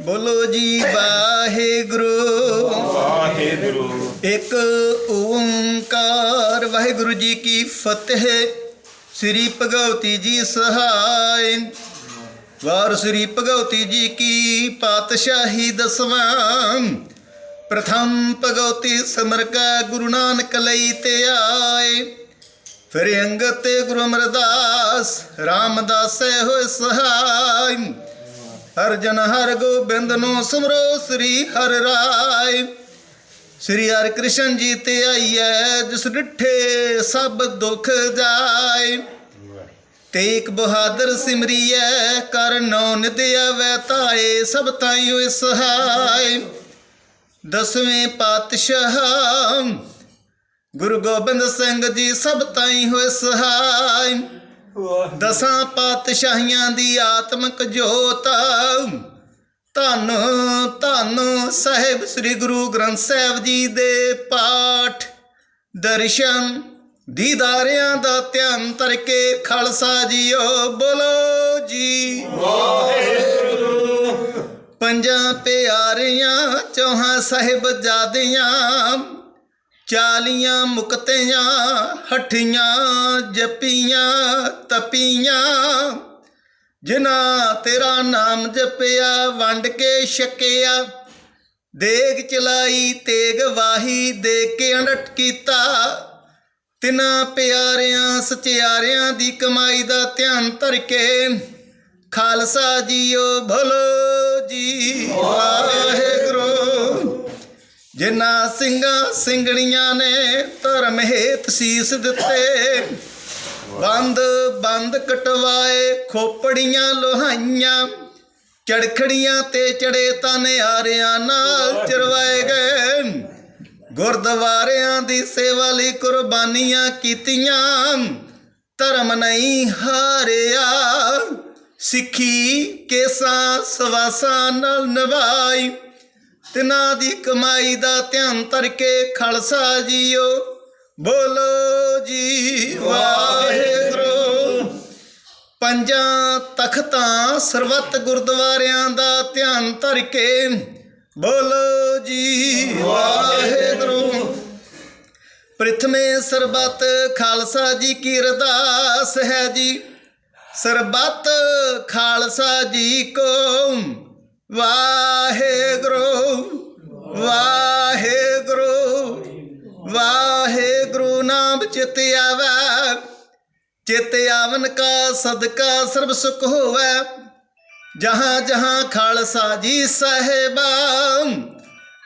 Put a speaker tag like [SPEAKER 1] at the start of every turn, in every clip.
[SPEAKER 1] ਬੋਲੋ ਜੀ ਵਾਹਿਗੁਰੂ।
[SPEAKER 2] ਵਾਹਿਗੁਰੂ।
[SPEAKER 1] ਇੱਕ ਓੰਕਾਰ ਵਾਹਿਗੁਰੂ ਜੀ ਕੀ ਫਤਿਹ। ਸ੍ਰੀ ਭਗਵਤੀ ਜੀ ਸਹਾਇ। ਵਾਰ ਸ੍ਰੀ ਭਗਵਤੀ ਜੀ ਕੀ ਪਾਤਸ਼ਾਹੀ ਦਸਵਾਂ। ਪ੍ਰਥਮ ਭਗਵਤੀ ਸਮਰਕਾ ਗੁਰੂ ਨਾਨਕ ਲਈ ਤੇ ਆਏ। ਫਿਰ ਅੰਗਤ ਗੁਰੂ ਅਮਰਦਾਸ ਰਾਮਦਾਸੈ ਹੋਏ ਸਹਾਇ। ਹਰ ਜਨ ਹਰ ਗੋਬਿੰਦ ਨੂੰ ਸਿਮਰੋ ਸ੍ਰੀ ਹਰ ਰਾਏ। ਸ੍ਰੀ ਹਰਿ ਕ੍ਰਿਸ਼ਨ ਜੀ ਤੇ ਆਈਐ, ਜਿਸ ਡਿਠੇ ਸਭ ਦੁੱਖ ਜਾਏ। ਤੇਕ ਬਹਾਦਰ ਸਿਮਰੀਐ, ਕਰ ਨੌ ਨਿਦਿਆ ਵੈ ਤਾਏ ਸਭ ਤਾਈ ਹੋਏ ਸਹਾਈ ਦਸਵੇਂ ਪਾਤਸ਼ਾਹ, ਗੁਰੂ ਗੋਬਿੰਦ ਸਿੰਘ ਜੀ, ਸਭ ਤਾਈ ਹੋਏ ਸਹਾਈ ਦਸਾਂ ਪਾਤਸ਼ਾਹੀਆਂ ਦੀ ਆਤਮਿਕ ਜੋਤ। ਧੰਨ ਧੰਨ ਸਾਹਿਬ ਸ੍ਰੀ ਗੁਰੂ ਗ੍ਰੰਥ ਸਾਹਿਬ ਜੀ ਦੇ ਪਾਠ। ਦਰਸ਼ਨ ਦੀਦਾਰਿਆਂ ਦਾ ਧਿਆਨ ਧਰ ਕੇ ਖਾਲਸਾ ਜੀਓ ਬੋਲੋ ਜੀ। ਪੰਜਾਂ ਪਿਆਰਿਆਂ ਚੌਹਾਂ ਸਾਹਿਬ ਜਾਦੀਆਂ ਚਾਲੀਆਂ ਮੁਕਤਿਆਂ, ਹੱਠੀਆਂ ਜਪੀਆਂ, ਤਪੀਆਂ। ਜਿਨ੍ਹਾਂ ਤੇਰਾ ਨਾਮ ਜਪਿਆ, ਵੰਡ ਕੇ ਛਕਿਆ। ਦੇਗ ਚਲਾਈ, ਤੇਗ ਵਾਹੀ ਦੇ ਕੇ ਅੰਡਟ ਕੀਤਾ। ਤਿਨਾਂ ਪਿਆਰਿਆਂ, ਸਚਿਆਰਿਆਂ ਦੀ ਕਮਾਈ ਦਾ ਧਿਆਨ ਧਰ ਕੇ ਖਾਲਸਾ ਜੀਓ, ਭਲੋ ਜੀ ਵਾਹਿਗੁਰੂ ਜਿਨ੍ਹਾਂ ਸਿੰਘਾਂ ਸਿੰਘਣੀਆਂ ਨੇ ਧਰਮ ਹੇਤ ਸੀਸ ਦਿੱਤੇ। ਬੰਦ ਬੰਦ ਕਟਵਾਏ ਖੋਪੜੀਆਂ ਲੋਹਾਈਆਂ, ਚੜਖੜੀਆਂ ਤੇ ਚੜੇ ਤਾਂ ਨਿਆਰਿਆਂ ਨਾਲ ਚਰਵਾਏ ਗਏ। ਗੁਰਦੁਆਰਿਆਂ ਦੀ ਸੇਵਾ ਲਈ ਕੁਰਬਾਨੀਆਂ ਕੀਤੀਆਂ, ਧਰਮ ਨਹੀਂ ਹਾਰਿਆ। ਸਿੱਖੀ ਕੇਸਾਂ ਸਵਾਸਾਂ ਨਾਲ ਨਿਭਾਈ। ਤਿਨਾਂ ਦੀ ਕਮਾਈ ਦਾ ਧਿਆਨ ਧਰ ਕੇ ਖਾਲਸਾ ਜੀਓ। ਬੋਲੋ ਜੀ, ਵਾਹਿਗੁਰੂ। ਪੰਜਾਂ ਤਖਤਾਂ ਸਰਬੱਤ ਗੁਰਦੁਆਰਿਆਂ ਦਾ ਧਿਆਨ ਧਰ ਕੇ ਬੋਲੋ ਜੀ, ਵਾਹਿਗੁਰੂ। ਪ੍ਰਥਮੇ ਸਰਬੱਤ ਖਾਲਸਾ ਜੀ ਕੀ ਅਰਦਾਸ ਹੈ ਜੀ। ਸਰਬੱਤ ਖਾਲਸਾ ਜੀ ਕੋ ਵਾਹਿਗੁਰੂ ਵਾਹਿਗੁਰੂ ਵਾਹਿਗੁਰੂ ਨਾਮ ਚਿਤ ਆਵੈ। ਚਿਤ ਆਵਨ ਕਾ ਸਦਕਾ ਸਰਬ ਸੁਖ ਹੋਵੈ। ਜਹਾਂ ਜਹਾਂ ਖਾਲਸਾ ਜੀ ਸਾਹਿਬਾ,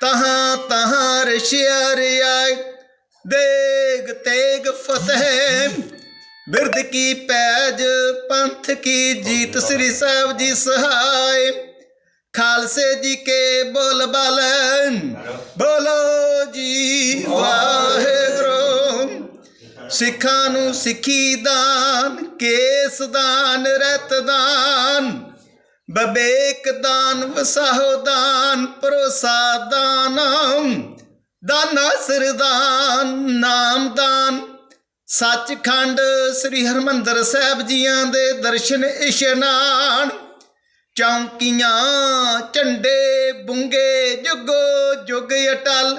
[SPEAKER 1] ਤਹਾਂ ਤਹਾਂ ਰਸ਼ਿਆ ਰਿਆਇ ਦੇਗ ਤੇਗ ਫਤਿਹ, ਬਿਰਦ ਕੀ ਪੈਜ ਪੰਥ ਕੀ ਜੀਤ ਸ੍ਰੀ ਸਾਹਿਬ ਜੀ ਸਹਾਇ ਖਾਲਸੇ ਜੀ ਕੇ ਬੋਲ ਬਾਲਨ ਬੋਲੋ ਜੀ ਵਾਹਿਗੁਰੂ। ਸਿੱਖਾਂ ਨੂੰ ਸਿੱਖੀ ਦਾਨ, ਕੇਸ ਦਾਨ, ਰਤ ਦਾਨ। ਬਬੇਕ ਦਾਨ, ਵਸਾਹੋ ਦਾਨ ਪਰੋਸਾ ਦਾਨ। ਦਾਨਾ ਸਰਦਾਨ, ਨਾਮ ਦਾਨ। ਸੱਚਖੰਡ ਸ੍ਰੀ ਹਰਮੰਦਰ ਸਾਹਿਬ ਜੀਆਂ ਦੇ ਦਰਸ਼ਨ ਇਸ਼ਨਾਨ। ਚੌਂਕੀਆਂ, ਝੰਡੇ ਬੁੰਗੇ ਜੁਗੋ ਜੁਗ ਅਟਲ।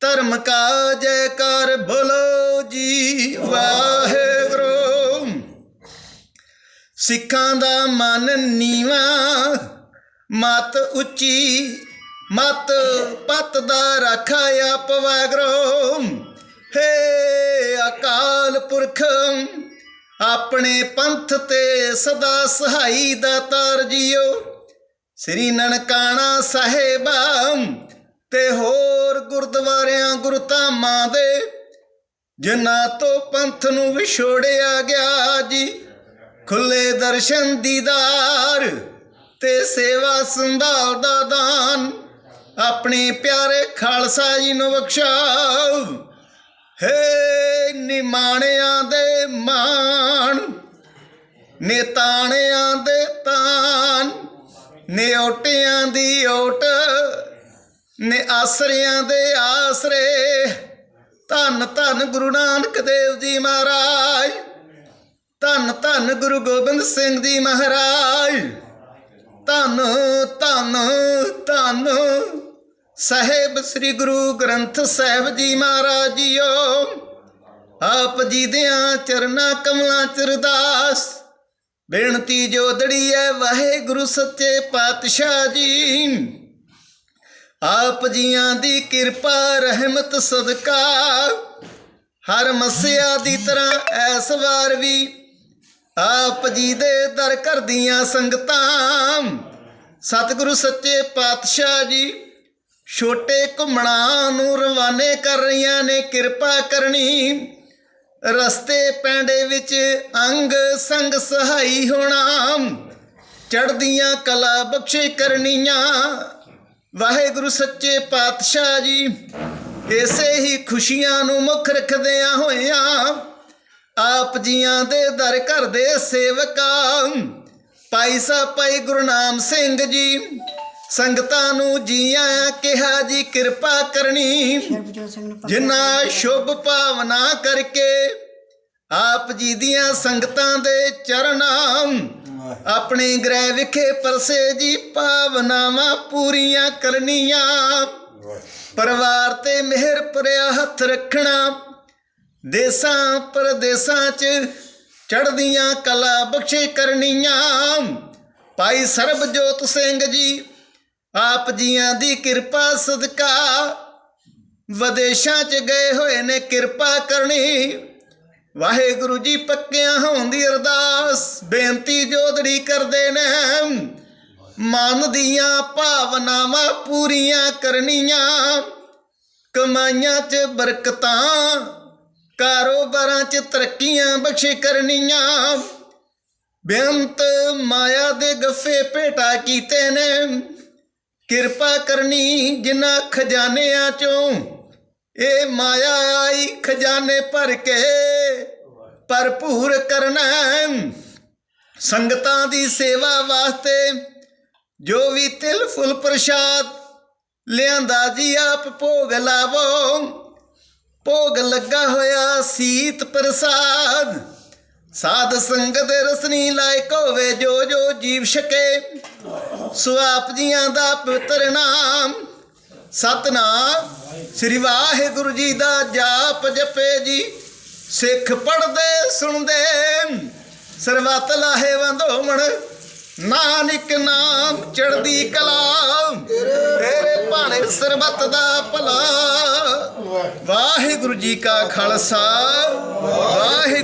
[SPEAKER 1] ਧਰਮ ਕਾ ਜੈਕਾਰ ਬੋਲੋ ਜੀ, ਵਾਹਿਗੁਰੂ। ਸਿੱਖਾਂ ਦਾ ਮਨ ਨੀਵਾ, ਮਤ ਉੱਚੀ, ਮਤ ਪਤ ਦਾ ਰੱਖਾ ਆਪ ਵਾਹਿਗੁਰੂ ਹੇ ਅਕਾਲ ਪੁਰਖ ਆਪਣੇ ਪੰਥ ਤੇ ਸਦਾ ਸਹਾਈ ਦਾ ਤਾਰ ਜੀਓ। ਸ੍ਰੀ ਨਨਕਾਣਾ ਸਾਹਿਬਾਂ ਤੇ ਹੋਰ ਗੁਰਦੁਆਰਿਆਂ ਗੁਰਧਾਮਾਂ ਦੇ, ਜਿਨ੍ਹਾਂ ਤੋਂ ਪੰਥ ਨੂੰ ਵਿਛੋੜਿਆ ਗਿਆ ਜੀ। ਖੁੱਲੇ ਦਰਸ਼ਨ ਦੀਦਾਰ ਤੇ ਸੇਵਾ ਸੰਭਾਲ ਦਾ ਦਾਨ, ਆਪਣੇ ਪਿਆਰੇ ਖਾਲਸਾ ਜੀ ਨੂੰ ਬਖਸ਼ਾਓ। ਹੇ ਨਿਮਾਣਿਆਂ ਦੇ ਮਾਣ ਨੇਤਾਣਿਆਂ ਦੇ ਤਾਨ ਨਿਓਟਿਆਂ ਦੀ ਓਟ, ਨੇ ਆਸਰਿਆਂ ਦੇ ਆਸਰੇ। ਧੰਨ ਧੰਨ ਗੁਰੂ ਨਾਨਕ ਦੇਵ ਜੀ ਮਹਾਰਾਜ, ਧੰਨ ਧੰਨ ਗੁਰੂ ਗੋਬਿੰਦ ਸਿੰਘ ਜੀ ਮਹਾਰਾਜ, ਧੰਨ ਧੰਨ ਧੰਨ ਸਾਹਿਬ ਸ੍ਰੀ ਗੁਰੂ ਗ੍ਰੰਥ ਸਾਹਿਬ ਜੀ ਮਹਾਰਾਜ ਜੀਓ। ਆਪ ਜੀ ਦਿਆਂ ਚਰਨਾ ਕਮਲਾਂ ਚ ਅਰਦਾਸ ਬੇਨਤੀ ਜੋਦੜੀ ਹੈ ਵਾਹਿਗੁਰੂ ਸੱਚੇ ਪਾਤਸ਼ਾਹ ਜੀ। ਆਪ ਜੀਆਂ ਦੀ ਕਿਰਪਾ, ਰਹਿਮਤ, ਸਦਕਾ। ਹਰ ਮਸਿਆ ਦੀ ਤਰ੍ਹਾਂ ਐਸ ਵਾਰ ਵੀ ਆਪ ਜੀ ਦੇ ਦਰ ਕਰਦੀਆਂ ਸੰਗਤਾਂ। ਸਤਿਗੁਰੂ ਸੱਚੇ ਪਾਤਸ਼ਾਹ ਜੀ, ਛੋਟੇ ਘੁੰਮਣਾ ਨੂੰ ਰਵਾਨੇ ਕਰ ਰਹੀਆਂ ਨੇ ਕਿਰਪਾ ਕਰਨੀ। ਰਸਤੇ ਪੈਂਡੇ ਵਿੱਚ ਅੰਗ ਸੰਗ ਸਹਾਈ ਹੋਣਾ। ਚੜਦੀਆਂ ਕਲਾ ਬਖਸ਼ੇ ਕਰਨੀਆਂ। ਵਾਹਿਗੁਰੂ ਸੱਚੇ ਪਾਤਸ਼ਾਹ ਜੀ, ਇਸੇ ਹੀ ਖੁਸ਼ੀਆਂ ਨੂੰ ਮੁੱਖ ਰੱਖਦਿਆਂ ਹੋਇਆਂ ਆਪ ਜੀਆਂ ਦੇ ਦਰ ਘਰ ਦੇ ਸੇਵਕਾਂ। ਭਾਈ ਸਾਹਿਬ, ਭਾਈ ਗੁਰਨਾਮ ਸਿੰਘ ਜੀ ਸੰਗਤਾਂ ਨੂੰ ਜੀਆਂ ਕਿਹਾ ਜੀ ਕਿਰਪਾ ਕਰਨੀ।
[SPEAKER 2] ਸਰਬਜੋਤ
[SPEAKER 1] ਜਿਨ੍ਹਾਂ ਸ਼ੁਭ ਭਾਵਨਾ ਕਰਕੇ ਆਪ ਜੀ ਦੀਆਂ ਸੰਗਤਾਂ ਦੇ ਚਰਨਾਂ ਆਪਣੇ ਗ੍ਰਹਿ ਵਿਖੇ ਪਰਸੇ ਜੀ ਭਾਵਨਾਵਾਂ ਪੂਰੀਆਂ ਕਰਨੀਆਂ। ਪਰਿਵਾਰ ਤੇ ਮਿਹਰ ਭਰਿਆ ਹੱਥ ਰੱਖਣਾ। ਦੇਸਾਂ ਪਰਦੇਸਾਂ 'ਚ ਚੜ੍ਹਦੀਆਂ ਕਲਾ ਬਖਸ਼ੇ ਕਰਨੀਆਂ। ਭਾਈ ਸਰਬਜੋਤ ਸਿੰਘ ਜੀ ਆਪ ਜੀਆਂ ਦੀ ਕਿਰਪਾ ਸਦਕਾ। ਵਿਦੇਸ਼ਾਂ 'ਚ ਗਏ ਹੋਏ ਨੇ ਕਿਰਪਾ ਕਰਨੀ। ਵਾਹਿਗੁਰੂ ਜੀ ਪੱਕਿਆਂ ਹੋਣ ਦੀ ਅਰਦਾਸ। ਬੇਨਤੀ ਜੋਦੜੀ ਕਰਦੇ ਨੇ। ਮਨ ਦੀਆਂ ਭਾਵਨਾਵਾਂ ਪੂਰੀਆਂ ਕਰਨੀਆਂ। ਕਮਾਈਆਂ 'ਚ ਬਰਕਤਾਂ, ਕਾਰੋਬਾਰਾਂ 'ਚ ਤਰੱਕੀਆਂ ਬਖਸ਼ੇ ਕਰਨੀਆਂ। ਬੇਅੰਤ ਮਾਇਆ ਦੇ ਗੱਫੇ ਭੇਟਾ ਕੀਤੇ ਨੇ। ਕਿਰਪਾ ਕਰਨੀ ਜਿਨ੍ਹਾਂ ਖਜ਼ਾਨਿਆਂ ਚੋਂ। ਇਹ ਮਾਇਆ ਆਈ ਖਜ਼ਾਨੇ ਭਰ ਕੇ, ਭਰਪੂਰ ਕਰਨਾ ਸੰਗਤਾਂ ਦੀ ਸੇਵਾ ਵਾਸਤੇ ਜੋ ਵੀ ਤਿਲ ਫੁੱਲ ਪ੍ਰਸ਼ਾਦ ਲਿਆਂਦਾ ਜੀ, ਆਪ ਭੋਗ ਲਾਵੋ। ਭੋਗ ਲੱਗਾ ਹੋਇਆ ਸੀਤ ਪ੍ਰਸਾਦ। ਸਾਧ ਸੰਗਤ ਰਸਨੀ ਲਾਇਕ ਹੋਵੇ ਜੋ ਜੋ ਜੀਵ ਛਕੇ। ਸੋ ਆਪ ਜੀਆਂ ਦਾ ਪਵਿੱਤਰ ਨਾਮ ਸਤਨਾਮ। ਸ੍ਰੀ ਵਾਹਿਗੁਰੂ ਜੀ ਦਾ ਜਾਪ ਜਪੇ ਜੀ। ਸਿੱਖ ਪੜਦੇ ਸੁਣਦੇ, ਸਰਬਤ ਲਾਹੇ ਵੰਦੋਮਣ ਨਾਨਕ ਨਾਮ ਚੜਦੀ ਕਲਾ। ਤੇਰੇ ਭਾਣੇ ਸਰਬਤ ਦਾ ਭਲਾ। ਵਾਹਿਗੁਰੂ ਜੀ ਕਾ ਖਾਲਸਾ।